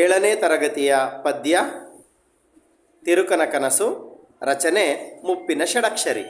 ಏಳನೇ ತರಗತಿಯ ಪದ್ಯ ತಿರುಕನ ಕನಸು ರಚನೆ ಮುಪ್ಪಿನ ಷಡಕ್ಷರಿ.